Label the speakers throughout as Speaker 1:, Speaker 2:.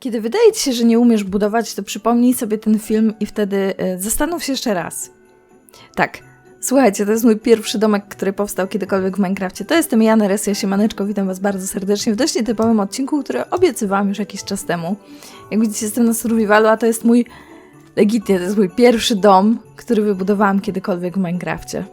Speaker 1: Kiedy wydaje ci się, że nie umiesz budować, to przypomnij sobie ten film i wtedy e, zastanów się jeszcze raz. Tak, słuchajcie, to jest mój pierwszy domek, który powstał kiedykolwiek w Minecrafcie. To jestem ja, Neresia Siemaneczko, witam was bardzo serdecznie w dość nietypowym odcinku, który obiecywałam już jakiś czas temu. Jak widzicie, jestem na survivalu, a to jest mój, legitnie, to jest mój pierwszy dom, który wybudowałam kiedykolwiek w Minecrafcie.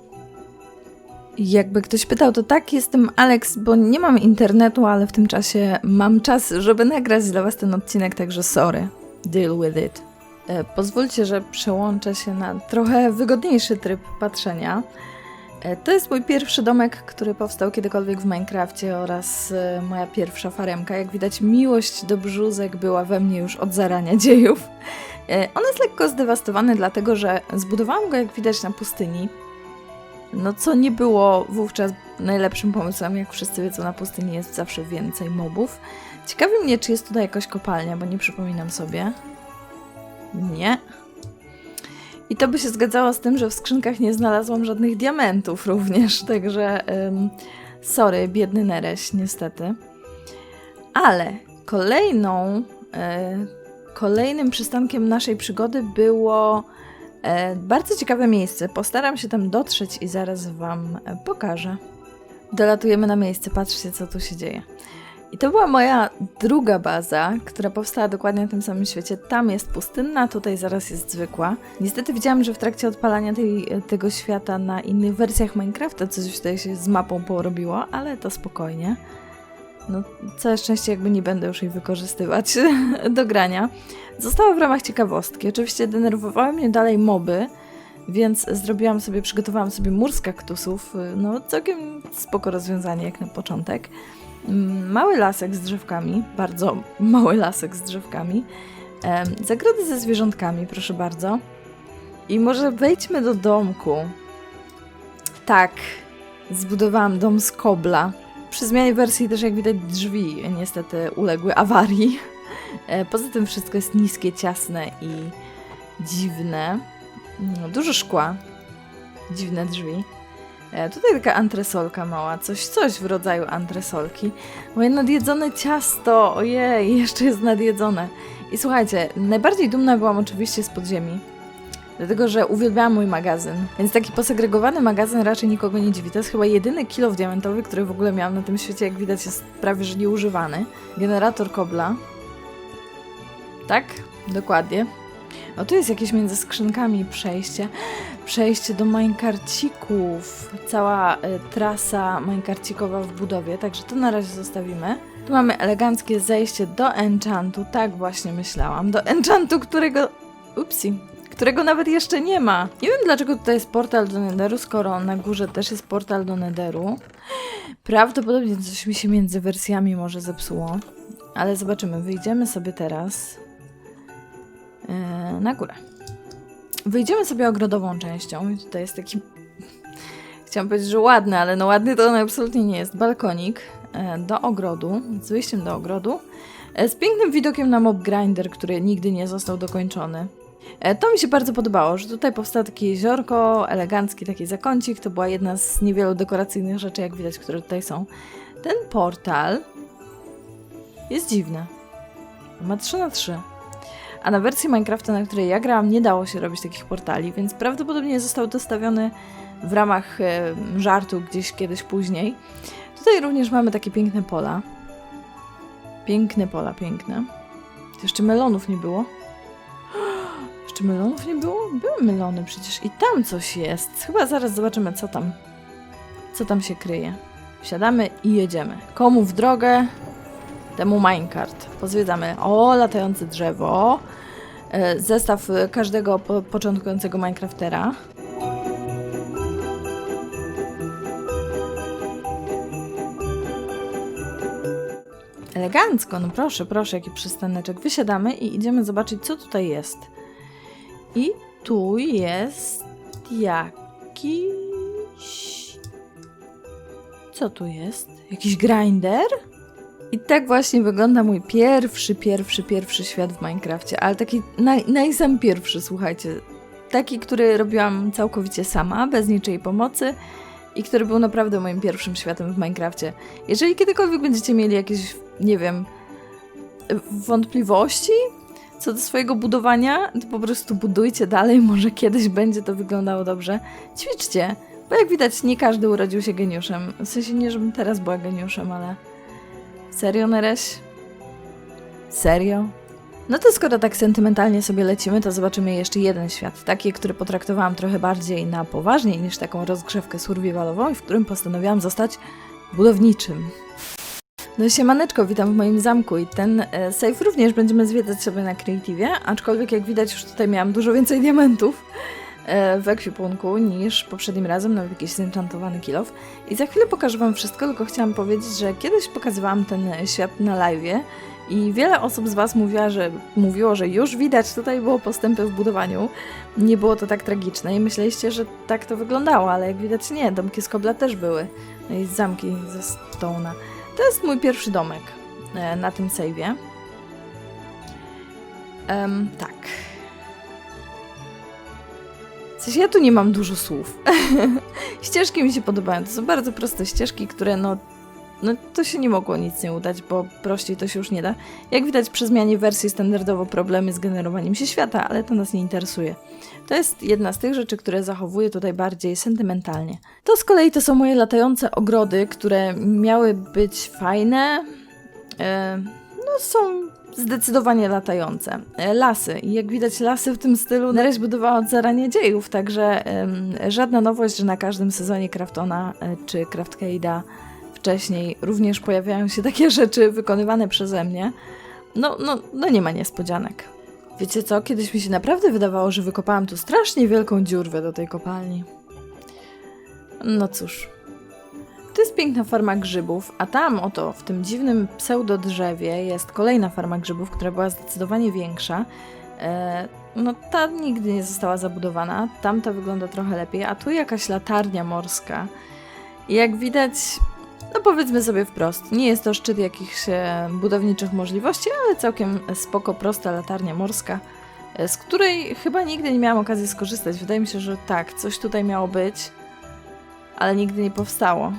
Speaker 1: Jakby ktoś pytał, to tak, jestem Alex, bo nie mam internetu, ale w tym czasie mam czas, żeby nagrać dla Was ten odcinek, także sorry. Deal with it. E, pozwólcie, że przełączę się na trochę wygodniejszy tryb patrzenia. E, to jest mój pierwszy domek, który powstał kiedykolwiek w Minecrafcie oraz e, moja pierwsza faremka. Jak widać, miłość do brzuzek była we mnie już od zarania dziejów. On jest lekko zdewastowany, dlatego że zbudowałam go, jak widać, na pustyni. No co nie było wówczas najlepszym pomysłem, jak wszyscy wiedzą, na pustyni jest zawsze więcej mobów. Ciekawi mnie, czy jest tutaj jakaś kopalnia, bo nie przypominam sobie. Nie. I to by się zgadzało z tym, że w skrzynkach nie znalazłam żadnych diamentów również, także ym, sorry, biedny Nereś, niestety. Ale kolejną, e, kolejnym przystankiem naszej przygody było bardzo ciekawe miejsce. Postaram się tam dotrzeć i zaraz Wam e, pokażę. Dolatujemy na miejsce, patrzcie, co tu się dzieje. I to była moja druga baza, która powstała dokładnie na tym samym świecie. Tam jest pustynna, tutaj zaraz jest zwykła. Niestety widziałam, że w trakcie odpalania tej, tego świata na innych wersjach Minecrafta coś tutaj się z mapą porobiło, ale to spokojnie. No, całe szczęście jakby nie będę już jej wykorzystywać do grania. Została w ramach ciekawostki. Oczywiście denerwowały mnie dalej moby, więc zrobiłam sobie, przygotowałam sobie mur z kaktusów. No, całkiem spoko rozwiązanie jak na początek. Mm, Mały lasek z drzewkami, bardzo mały lasek z drzewkami. Zagrody ze zwierzątkami, proszę bardzo. I może wejdźmy do domku. Tak, zbudowałam dom z kobla. Przy zmianie wersji też, jak widać, drzwi niestety uległy awarii. E, Poza tym wszystko jest niskie, ciasne i dziwne. No, dużo szkła. Dziwne drzwi. E, Tutaj taka antresolka mała, coś, coś w rodzaju antresolki. Moje nadjedzone ciasto, ojej, jeszcze jest nadjedzone. I słuchajcie, najbardziej dumna byłam oczywiście z podziemi. Dlatego, że uwielbiałam mój magazyn. Więc taki posegregowany magazyn raczej nikogo nie dziwi. To jest chyba jedyny kilo diamentowy, który w ogóle miałam na tym świecie. Jak widać, jest prawie że nieużywany. Generator kobla. Tak, dokładnie. O, tu jest jakieś między skrzynkami przejście. Przejście do minekarcików. Cała y, trasa minekarcikowa w budowie, także to na razie zostawimy. Tu mamy eleganckie zejście do enchantu. Tak właśnie myślałam. Do enchantu, którego... Upsi. Którego nawet jeszcze nie ma. Nie wiem dlaczego tutaj jest portal do Netheru, skoro na górze też jest portal do Netheru. Prawdopodobnie coś mi się między wersjami może zepsuło. Ale zobaczymy. Wyjdziemy sobie teraz e, na górę. Wyjdziemy sobie ogrodową częścią. I tutaj jest taki. Chciałam powiedzieć, że ładny, ale no ładny to on absolutnie nie jest. Balkonik e, do ogrodu, z wyjściem do ogrodu. e, Z pięknym widokiem na mob grinder, który nigdy nie został dokończony. E, To mi się bardzo podobało, że tutaj powstało takie jeziorko, elegancki taki zakącik. To była jedna z niewielu dekoracyjnych rzeczy, jak widać, które tutaj są. Ten portal jest dziwny. Ma 3 na 3 a na wersji Minecrafta, na której ja grałam, nie dało się robić takich portali, więc prawdopodobnie został dostawiony w ramach e, żartu gdzieś kiedyś później. Tutaj również mamy takie piękne pola. Piękne pola, piękne. Jeszcze melonów nie było. Jeszcze melonów nie było? Były melony przecież i tam coś jest. Chyba zaraz zobaczymy, co tam, co tam się kryje. Wsiadamy i jedziemy. Komu w drogę? Temu minecart. Pozwiedzamy. O, latające drzewo. E, Zestaw e, każdego po początkującego Minecraftera. Elegancko, no proszę, proszę, jaki przystaneczek. Wysiadamy i idziemy zobaczyć, co tutaj jest. I tu jest jakiś... Co tu jest? Jakiś grinder? I tak właśnie wygląda mój pierwszy, pierwszy, pierwszy świat w Minecrafcie, ale taki naj, najsam pierwszy, słuchajcie. Taki, który robiłam całkowicie sama, bez niczej pomocy i który był naprawdę moim pierwszym światem w Minecrafcie. Jeżeli kiedykolwiek będziecie mieli jakieś, nie wiem, wątpliwości co do swojego budowania, to po prostu budujcie dalej, może kiedyś będzie to wyglądało dobrze. Ćwiczcie, bo jak widać nie każdy urodził się geniuszem. W sensie nie, żebym teraz była geniuszem, ale... Serio, Nereś? Serio? No to skoro tak sentymentalnie sobie lecimy, to zobaczymy jeszcze jeden świat. Taki, który potraktowałam trochę bardziej na poważniej niż taką rozgrzewkę survivalową i w którym postanowiłam zostać budowniczym. No siemaneczko, witam w moim zamku i ten e, save również będziemy zwiedzać sobie na Creative, aczkolwiek jak widać już tutaj miałam dużo więcej diamentów e, w ekwipunku niż poprzednim razem, nawet jakiś zenchantowany kilof. I za chwilę pokażę wam wszystko, tylko chciałam powiedzieć, że kiedyś pokazywałam ten świat na live'ie i wiele osób z was mówiła, że, mówiło, że już widać tutaj było postępy w budowaniu. Nie było to tak tragiczne i myśleliście, że tak to wyglądało, ale jak widać nie, domki z kobla też były. No i zamki ze stone'a. To jest mój pierwszy domek e, na tym save'ie. Em, tak. Sensie ja tu nie mam dużo słów. ścieżki mi się podobają. To są bardzo proste ścieżki, które no, no to się nie mogło nic nie udać, bo prościej to się już nie da. Jak widać przy zmianie wersji standardowo problemy z generowaniem się świata, ale to nas nie interesuje. To jest jedna z tych rzeczy, które zachowuję tutaj bardziej sentymentalnie. To z kolei to są moje latające ogrody, które miały być fajne. E, no są zdecydowanie latające. E, lasy. Jak widać lasy w tym stylu Nereś budowała od zarania dziejów, także żadna nowość, że na każdym sezonie Craftona e, czy Craftcade'a wcześniej również pojawiają się takie rzeczy wykonywane przeze mnie. No, no, no nie ma niespodzianek. Wiecie co, kiedyś mi się naprawdę wydawało, że wykopałam tu strasznie wielką dziurwę do tej kopalni. No cóż. To jest piękna farma grzybów, a tam oto, w tym dziwnym pseudodrzewie jest kolejna farma grzybów, która była zdecydowanie większa. E, no ta nigdy nie została zabudowana, tamta wygląda trochę lepiej, a tu jakaś latarnia morska. I jak widać, no powiedzmy sobie wprost, nie jest to szczyt jakichś e, budowniczych możliwości, ale całkiem spoko, prosta latarnia morska, e, z której chyba nigdy nie miałam okazji skorzystać. Wydaje mi się, że tak, coś tutaj miało być, ale nigdy nie powstało.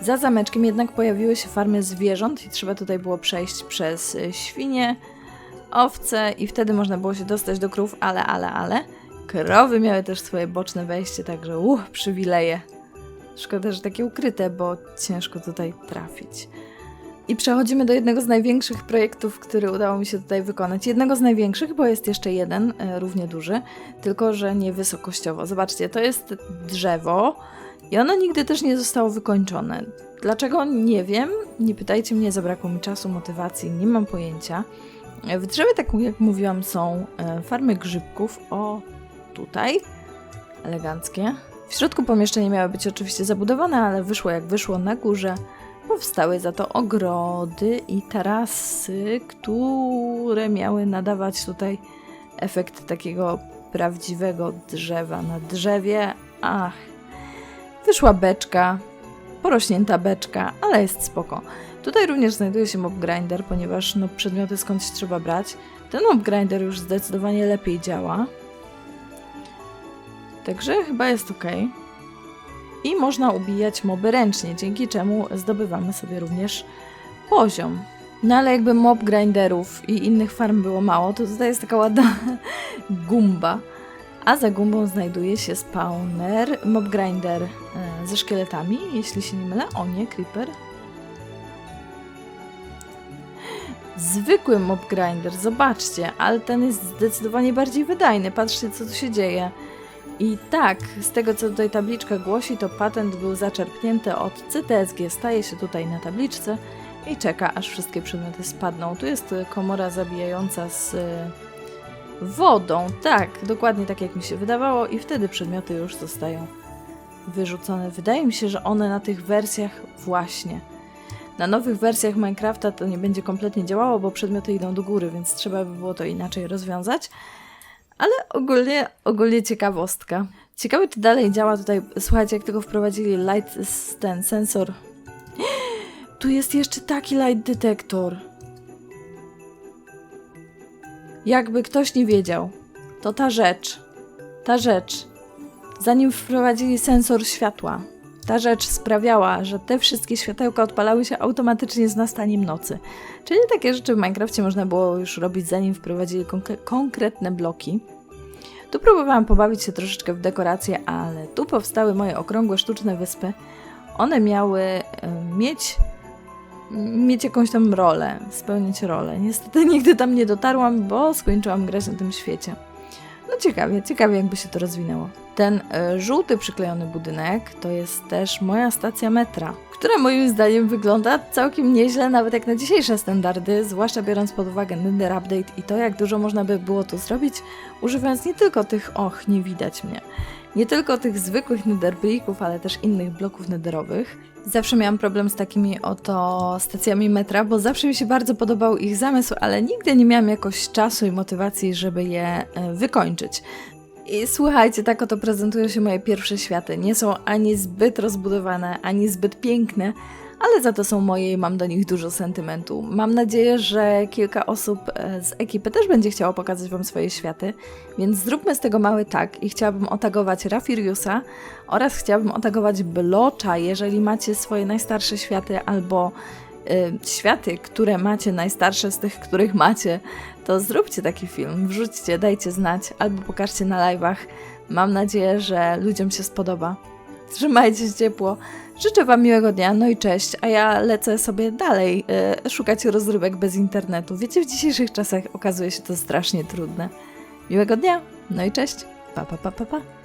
Speaker 1: Za zameczkiem jednak pojawiły się farmy zwierząt i trzeba tutaj było przejść przez e, świnie, owce i wtedy można było się dostać do krów, ale, ale, ale. Krowy miały też swoje boczne wejście, także uch, przywileje. Szkoda, że takie ukryte, bo ciężko tutaj trafić. I przechodzimy do jednego z największych projektów, który udało mi się tutaj wykonać. Jednego z największych, bo jest jeszcze jeden, e, równie duży, tylko że nie wysokościowo. Zobaczcie, to jest drzewo i ono nigdy też nie zostało wykończone. Dlaczego? Nie wiem. Nie pytajcie mnie, zabrakło mi czasu, motywacji, nie mam pojęcia. E, W drzewie, tak jak mówiłam, są e, farmy grzybków. O, tutaj. Eleganckie. W środku pomieszczenie miały być oczywiście zabudowane, ale wyszło jak wyszło na górze. Powstały za to ogrody i tarasy, które miały nadawać tutaj efekt takiego prawdziwego drzewa na drzewie. Ach, wyszła beczka, porośnięta beczka, ale jest spoko. Tutaj również znajduje się mob grinder, ponieważ no, przedmioty skądś trzeba brać. Ten mob grinder już zdecydowanie lepiej działa. Także chyba jest ok. I można ubijać moby ręcznie, dzięki czemu zdobywamy sobie również poziom. No ale jakby mob grinderów i innych farm było mało, to tutaj jest taka ładna gumba. A za gumbą znajduje się spawner, mob grinder e, ze szkieletami, jeśli się nie mylę. O nie, creeper. Zwykły mob grinder, zobaczcie, ale ten jest zdecydowanie bardziej wydajny. Patrzcie, co tu się dzieje. I tak, z tego co tutaj tabliczka głosi, to patent był zaczerpnięty od CTSG. Staje się tutaj na tabliczce i czeka, aż wszystkie przedmioty spadną. Tu jest y, komora zabijająca z y, wodą. Tak, dokładnie tak jak mi się wydawało, i wtedy przedmioty już zostają wyrzucone. Wydaje mi się, że one na tych wersjach właśnie. Na nowych wersjach Minecrafta to nie będzie kompletnie działało, bo przedmioty idą do góry, więc trzeba by było to inaczej rozwiązać. Ale ogólnie, ogólnie ciekawostka. Ciekawe, czy dalej działa tutaj. Słuchajcie, jak tego wprowadzili light ten sensor. Tu jest jeszcze taki light detektor. Jakby ktoś nie wiedział, to ta rzecz, ta rzecz, zanim wprowadzili sensor światła, Ta rzecz sprawiała, że te wszystkie światełka odpalały się automatycznie z nastaniem nocy. Czyli takie rzeczy w Minecrafcie można było już robić zanim wprowadzili konkre- konkretne bloki. Tu próbowałam pobawić się troszeczkę w dekoracje, ale tu powstały moje okrągłe sztuczne wyspy. One miały e, mieć mieć jakąś tam rolę, spełniać rolę. Niestety nigdy tam nie dotarłam, bo skończyłam grać na tym świecie. Ciekawie, ciekawie jakby się to rozwinęło. Ten e, żółty przyklejony budynek to jest też moja stacja metra, która moim zdaniem wygląda całkiem nieźle, nawet jak na dzisiejsze standardy, zwłaszcza biorąc pod uwagę Nether Update i to, jak dużo można by było tu zrobić, używając nie tylko tych, och, nie widać mnie, nie tylko tych zwykłych netherbricków, ale też innych bloków netherowych. Zawsze miałam problem z takimi oto stacjami metra, bo zawsze mi się bardzo podobał ich zamysł, ale nigdy nie miałam jakoś czasu i motywacji, żeby je e, wykończyć. I słuchajcie, tak oto prezentują się moje pierwsze światy. Nie są ani zbyt rozbudowane, ani zbyt piękne, ale za to są moje i mam do nich dużo sentymentu. Mam nadzieję, że kilka osób e, z ekipy też będzie chciało pokazać Wam swoje światy, więc zróbmy z tego mały tag i chciałabym otagować Rafiriusa oraz chciałabym otagować Blocza, jeżeli macie swoje najstarsze światy albo y, światy, które macie najstarsze z tych, których macie, to zróbcie taki film, wrzućcie, dajcie znać albo pokażcie na live'ach. Mam nadzieję, że ludziom się spodoba. Trzymajcie się ciepło. Życzę Wam miłego dnia, no i cześć, a ja lecę sobie dalej y, szukać rozrywek bez internetu. Wiecie, w dzisiejszych czasach okazuje się to strasznie trudne. Miłego dnia, no i cześć. Pa, pa, pa, pa, pa.